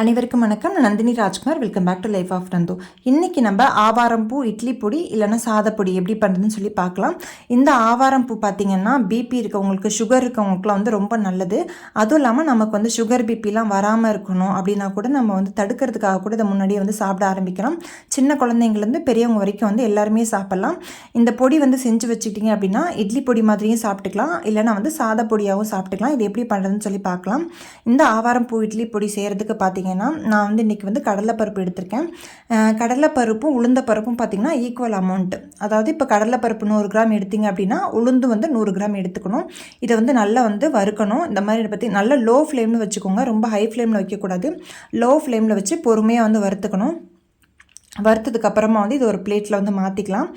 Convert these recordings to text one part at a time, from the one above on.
அனைவருக்கும் வணக்கம். நான் Nandini Rajkumar. Welcome back to life of Nandu இன்றைக்கி நம்ம ஆவாரம் பூ இட்லி பொடி இல்லைன்னா சாதப்பொடி எப்படி பண்ணுறதுன்னு சொல்லி பார்க்கலாம். இந்த ஆவாரம் பூ பார்த்திங்கன்னா பிபி இருக்கவங்களுக்கு சுகர் இருக்கவங்களுக்குலாம் வந்து ரொம்ப நல்லது. அதுவும் இல்லாமல் நமக்கு வந்து சுகர் பிபிலாம் வராமல் இருக்கணும் அப்படின்னா கூட நம்ம வந்து தடுக்கிறதுக்காக கூட இதை முன்னாடியே வந்து சாப்பிட ஆரம்பிக்கலாம். சின்ன குழந்தைங்கலேருந்து பெரியவங்க வரைக்கும் வந்து எல்லாருமே சாப்பிட்லாம். இந்த பொடி வந்து செஞ்சு வச்சுக்கிட்டிங்க அப்படின்னா இட்லி பொடி மாதிரியும் சாப்பிட்டுக்கலாம். இல்லைனா வந்து சாதப்பொடியாகவும் சாப்பிட்டுக்கலாம். இது எப்படி பண்ணுறதுன்னு சொல்லி பார்க்கலாம். இந்த ஆவாரம் பூ இட்லி பொடி செய்கிறதுக்கு பார்த்திங்கன்னா பார்த்தீங்கன்னா நான் வந்து இன்றைக்கி வந்து கடலைப்பருப்பு எடுத்திருக்கேன். கடலைப்பருப்பும் உளுந்த பருப்பும் பார்த்திங்கன்னா ஈக்குவல் அமௌண்ட்டு அதாவது இப்போ கடலைப்பருப்பு நூறு கிராம் எடுத்திங்க அப்படின்னா உளுந்து வந்து நூறு கிராம் எடுத்துக்கணும். இதை வந்து நல்லா வந்து வறுக்கணும். இந்த மாதிரி பற்றி நல்லா லோ ஃப்ளேமில் வச்சுக்கோங்க. ரொம்ப ஹை ஃப்ளேமில் வைக்கக்கூடாது. லோ ஃப்ளேமில் வச்சு பொறுமையாக வந்து வறுத்துக்கணும். வறுத்ததுக்கு அப்புறமா வந்து இது ஒரு பிளேட்டில் வந்து மாற்றிக்கலாம்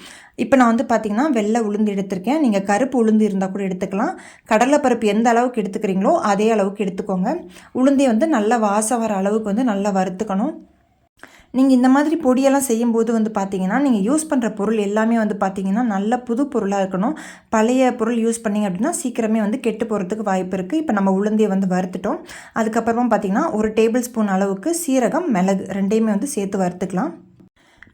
இப்போ நான் வந்து பார்த்திங்கன்னா வெள்ளை உளுந்து எடுத்திருக்கேன். நீங்கள் கருப்பு உளுந்து இருந்தால் கூட எடுத்துக்கலாம். கடலைப்பருப்பு எந்த அளவுக்கு எடுத்துக்கிறீங்களோ அதே அளவுக்கு எடுத்துக்கோங்க. உளுந்தை வந்து நல்லா வாசம் வர அளவுக்கு வந்து நல்லா வறுத்துக்கணும். நீங்கள் இந்த மாதிரி பொடியெல்லாம் செய்யும்போது வந்து பார்த்தீங்கன்னா நீங்கள் யூஸ் பண்ணுற பொருள் எல்லாமே வந்து பார்த்தீங்கன்னா நல்ல புது பொருளாக இருக்கணும். பழைய பொருள் யூஸ் பண்ணிங்க அப்படின்னா சீக்கிரமே வந்து கெட்டு போகிறதுக்கு வாய்ப்பு இருக்குது இப்போ நம்ம உளுந்தையை வந்து வறுத்துட்டோம். அதுக்கப்புறமா பார்த்திங்கன்னா ஒரு டேபிள் ஸ்பூன் அளவுக்கு சீரகம் மிளகு ரெண்டையுமே வந்து சேர்த்து வறுத்துக்கலாம்.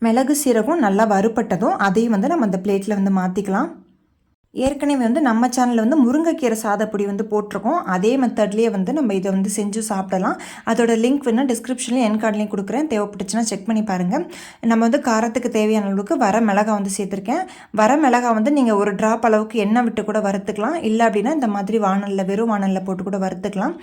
மிளகு சீரகம் நல்லா வறுப்பட்டதும் அதையும் வந்து நம்ம அந்த பிளேட்டில் வந்து மாற்றிக்கலாம் ஏற்கனவே வந்து நம்ம சேனலில் வந்து முருங்கைக்கீரை சாதப்பொடி வந்து போட்டிருக்கோம். அதே மெத்தட்லேயே வந்து நம்ம இதை வந்து செஞ்சு சாப்பிடலாம். அதோட லிங்க் வேணால் டிஸ்கிரிப்ஷன்லேயும் என் கார்ட்லேயும் கொடுக்குறேன். தேவைப்பட்டுச்சுன்னா செக் பண்ணி பாருங்கள் நம்ம வந்து காரத்துக்கு தேவையான அளவுக்கு வர மிளகா வந்து சேர்த்துருக்கேன். வர மிளகா வந்து நீங்கள் ஒரு ட்ராப் அளவுக்கு எண்ணெய் விட்டு கூட வறுத்துக்கலாம். இல்லை அப்படின்னா இந்த மாதிரி வானலில் வெறும் வானலில் போட்டு கூட வறுத்துக்கலாம்.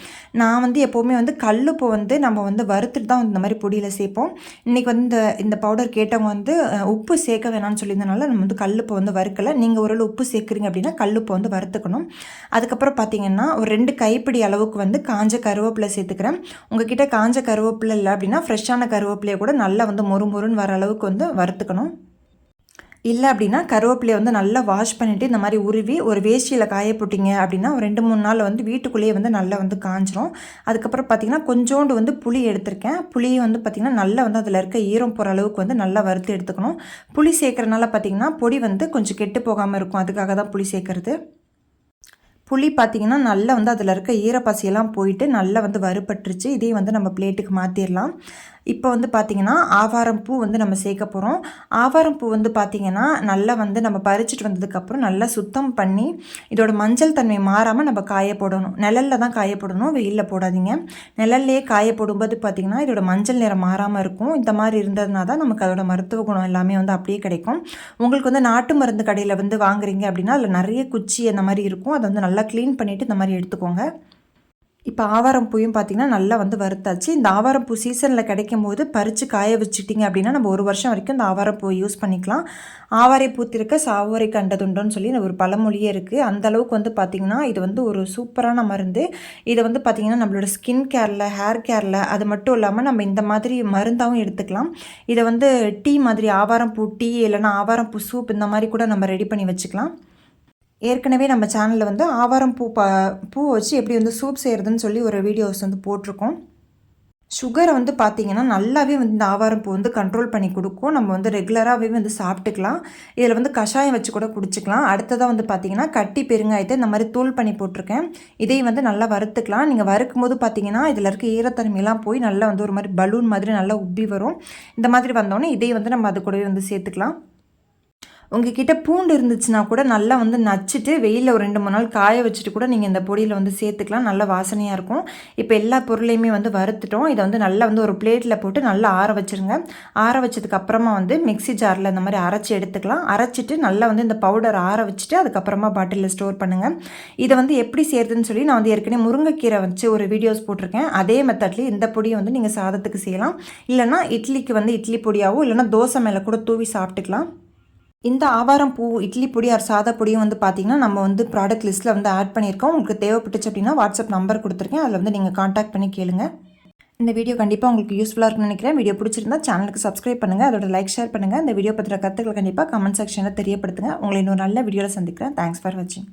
நான் வந்து எப்போவுமே வந்து கல்லுப்பு வந்து நம்ம வந்து வறுத்துட்டு தான் இந்த மாதிரி பொடியில் சேர்ப்போம். இன்றைக்கி வந்து இந்த இந்த பவுடர் கேட்டவங்க வந்து உப்பு சேர்க்க வேணாம்னு சொல்லியிருந்தனால நம்ம வந்து கல்லுப்பை வந்து வறுக்கலை. நீங்கள் ஒரு உப்பு சேர்க்குறீங்க பார்த்திங்க அப்படின்னா கல்லுப்பை வந்து வறுத்துக்கணும். அதுக்கப்புறம் பார்த்திங்கன்னா ஒரு ரெண்டு கைப்பிடி அளவுக்கு வந்து காஞ்ச கருவேப்பிலை சேர்த்துக்கிறேன். உங்ககிட்ட காஞ்ச கருவேப்பிலை இல்லை அப்படின்னா ஃப்ரெஷ்ஷான கருவேப்பிலையை கூட நல்லா வந்து மொறு மொறுன்னு வர அளவுக்கு வந்து வறுத்துக்கணும். இல்லை அப்படின்னா கருவேப்பிலையை வந்து நல்லா வாஷ் பண்ணிவிட்டு இந்த மாதிரி உருவி ஒரு வேஷ்டியில் காய போட்டிங்க அப்படின்னா ஒரு ரெண்டு மூணு நாள் வந்து வீட்டுக்குள்ளேயே வந்து நல்லா வந்து காஞ்சிரும். அதுக்கப்புறம் பார்த்திங்கன்னா கொஞ்சோண்டு வந்து புளி எடுத்திருக்கேன். புளியை வந்து பார்த்திங்கன்னா நல்லா வந்து அதில் இருக்க ஈரம் போகிற அளவுக்கு வந்து நல்லா வறுத்து எடுத்துக்கணும். புளி சேர்க்குறனால பார்த்திங்கன்னா பொடி வந்து கொஞ்சம் கெட்டு போகாமல் இருக்கும். அதுக்காக தான் புளி சேர்க்குறது. புளி பார்த்திங்கன்னா நல்லா வந்து அதில் இருக்க ஈரப்பசியெல்லாம் போயிட்டு நல்லா வந்து வறுபட்டுருச்சு. இதையும் வந்து நம்ம பிளேட்டுக்கு மாற்றிடலாம் இப்போ வந்து பார்த்திங்கன்னா ஆவாரம் பூ வந்து நம்ம சேர்க்க போகிறோம் ஆவாரம் பூ வந்து பார்த்திங்கன்னா நல்லா வந்து நம்ம பறிச்சுட்டு வந்ததுக்கப்புறம் நல்லா சுத்தம் பண்ணி இதோட மஞ்சள் தன்மை மாறாமல் நம்ம காய போடணும். நிழலில் தான் காய போடணும் வெயிலில் போடாதீங்க. நிழல்லையே காய போடும்போது பார்த்திங்கன்னா இதோட மஞ்சள் நிறம் மாறாமல் இருக்கும். இந்த மாதிரி இருந்ததுனா தான் நமக்கு அதோட மருத்துவ குணம் எல்லாமே வந்து அப்படியே கிடைக்கும். உங்களுக்கு வந்து நாட்டு மருந்து கடையில் வந்து வாங்குறீங்க அப்படின்னா அதில் நிறைய குச்சி அந்த மாதிரி இருக்கும். அதை வந்து நல்லா க்ளீன் பண்ணிவிட்டு இந்த மாதிரி எடுத்துக்கோங்க. இப்போ ஆவாரம் பூயும் பார்த்திங்கன்னா நல்லா வந்து வறுத்தாச்சு. இந்த ஆவாரம் பூ சீசனில் கிடைக்கும் போது பறித்து காய வச்சுட்டிங்க அப்படின்னா நம்ம ஒரு வருஷம் வரைக்கும் இந்த ஆவாரம் பூ யூஸ் பண்ணிக்கலாம். ஆவாரை பூத்திருக்க சாவரை கண்டதுண்டோன்னு சொல்லி ஒரு பழமொழியே இருக்குது அந்த அளவுக்கு வந்து பார்த்திங்கன்னா இது வந்து ஒரு சூப்பரான மருந்து. இதை வந்து பார்த்திங்கன்னா நம்மளோட ஸ்கின் கேரில் ஹேர் கேரில் அது மட்டும் இல்லாமல் நம்ம இந்த மாதிரி மருந்தாகவும் எடுத்துக்கலாம். இதை வந்து டீ மாதிரி ஆவாரம் பூ டீ இல்லைனா ஆவாரம் பூ சூப் இந்த மாதிரி கூட நம்ம ரெடி பண்ணி வச்சுக்கலாம். ஏற்கனவே நம்ம சேனலில் வந்து ஆவாரம் பூ ப பூ வச்சு எப்படி வந்து சூப் செய்கிறதுன்னு சொல்லி ஒரு வீடியோஸ் வந்து போட்டிருக்கோம். சுகரை வந்து பார்த்திங்கன்னா நல்லாவே வந்து இந்த ஆவாரம் பூ வந்து கண்ட்ரோல் பண்ணி கொடுக்கும். நம்ம வந்து ரெகுலராகவே வந்து சாப்பிட்டுக்கலாம். இதில் வந்து கஷாயம் வச்சு கூட குடிச்சிக்கலாம். அடுத்ததாக வந்து பார்த்திங்கன்னா கட்டி பெருங்காயத்தை இந்த மாதிரி தூள் பண்ணி போட்டிருக்கேன். இதையும் வந்து நல்லா வறுத்துக்கலாம். நீங்கள் வறுக்கும் போது பார்த்திங்கன்னா இதில் இருக்க ஈரத்தன்மையெல்லாம் போய் நல்லா வந்து ஒரு மாதிரி பலூன் மாதிரி நல்லா உப்பி வரும். இந்த மாதிரி வந்தோடனே இதையும் வந்து நம்ம அது கூடவே வந்து சேர்த்துக்கலாம். உங்ககிட்ட பூண்டு இருந்துச்சுன்னா கூட நல்லா வந்து நச்சுட்டு வெயிலில் ஒரு ரெண்டு மூணு நாள் காய வச்சுட்டு கூட நீங்கள் இந்த பொடியில் வந்து சேர்த்துக்கலாம். நல்ல வாசனையாக இருக்கும். இப்போ எல்லா பொருளையுமே வந்து வறுத்துட்டோம். இதை வந்து நல்லா வந்து ஒரு பிளேட்டில் போட்டு நல்லா ஆற வச்சுருங்க. ஆற வச்சதுக்கு அப்புறமா வந்து மிக்சி ஜாரில் இந்த மாதிரி அரைச்சி எடுத்துக்கலாம். அரைச்சிட்டு நல்லா வந்து இந்த பவுடர் ஆற வச்சுட்டு அதுக்கப்புறமா பாட்டிலில் ஸ்டோர் பண்ணுங்கள் இதை வந்து எப்படி சேர்த்துன்னு சொல்லி நான் வந்து ஏற்கனவே முருங்கைக்கீரை வச்சு ஒரு வீடியோஸ் போட்டிருக்கேன். அதே மெத்தட்லேயே இந்த பொடியை வந்து நீங்கள் சாதத்துக்கு செய்யலாம். இல்லைனா இட்லிக்கு வந்து இட்லி பொடியாகவும் இல்லைனா தோசை மேலே கூட தூவி சாப்பிட்டுக்கலாம். இந்த ஆவாரம் பூ இட்லி பொடி ஆர் சாத பொடியும் வந்து பார்த்திங்கன்னா நம்ம வந்து ப்ராடக்ட் லிஸ்ட்டில் வந்து ஆட் பண்ணியிருக்கோம். உங்களுக்கு தேவைப்பட்டுச்சு அப்படின்னா வாட்ஸ்அப் நம்பர் கொடுத்துருக்கேன். அதில் வந்து நீங்கள் காண்டாக்ட் பண்ணி கேளுங்க. இந்த வீடியோ கண்டிப்பாக உங்களுக்கு யூஸ்ஃபுல்லாக இருக்கும்னு நினைக்கிறேன். வீடியோ பிடிச்சிருந்தா சேனலுக்கு சப்ஸ்கிரைப் பண்ணுங்கள் அதோட லைக் ஷேர் பண்ணுங்கள் இந்த வீடியோ பற்றின கருத்துக்கள் கண்டிப்பாக கமெண்ட் செக்ஷனில் தெரியப்படுத்துங்க. உங்களை இன்னொரு நல்ல வீடியோவில் சந்திக்கிறேன். தேங்க்ஸ் ஃபார் வாட்சிங்